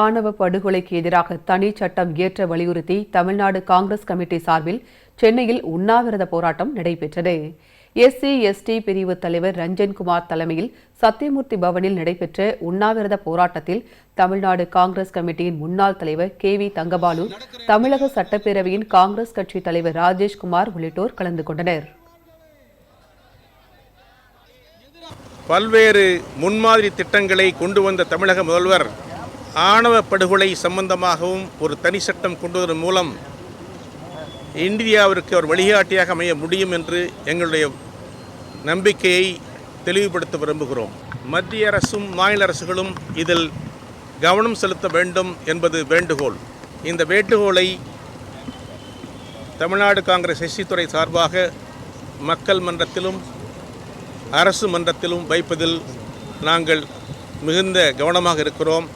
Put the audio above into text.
ஆணவ படுகொலைக்கு எதிராக தனி சட்டம் இயற்ற வலியுறுத்தி தமிழ்நாடு காங்கிரஸ் கமிட்டி சார்பில் சென்னையில் உண்ணாவிரத போராட்டம் நடைபெற்றது. எஸ்சி எஸ்டி பிரிவு தலைவர் ரஞ்சன்குமார் தலைமையில் சத்தியமூர்த்தி பவனில் நடைபெற்ற உண்ணாவிரத போராட்டத்தில் தமிழ்நாடு காங்கிரஸ் கமிட்டியின் முன்னாள் தலைவர் கே வி தங்கபாலு தமிழக சட்டப்பேரவையின் காங்கிரஸ் கட்சி தலைவர் ராஜேஷ்குமார் உள்ளிட்டோர் கலந்து கொண்டனர். பல்வேறு முன்மாதிரி திட்டங்களை கொண்டு வந்த தமிழக முதல்வர் ஆணவ படுகொலை சம்பந்தமாகவும் ஒரு தனி சட்டம் கொண்டு மூலம் இந்தியாவிற்கு ஒரு வழிகாட்டியாக அமைய முடியும் என்று எங்களுடைய நம்பிக்கையை தெளிவுபடுத்த விரும்புகிறோம். மத்திய அரசும் மாநில அரசுகளும் இதில் கவனம் செலுத்த வேண்டும் என்பது வேண்டுகோள். இந்த வேண்டுகோளை தமிழ்நாடு காங்கிரஸ் சசித்துறை சார்பாக மக்கள் மன்றத்திலும் அரசு மன்றத்திலும் வைப்பதில் நாங்கள் மிகுந்த கவனமாக இருக்கிறோம்.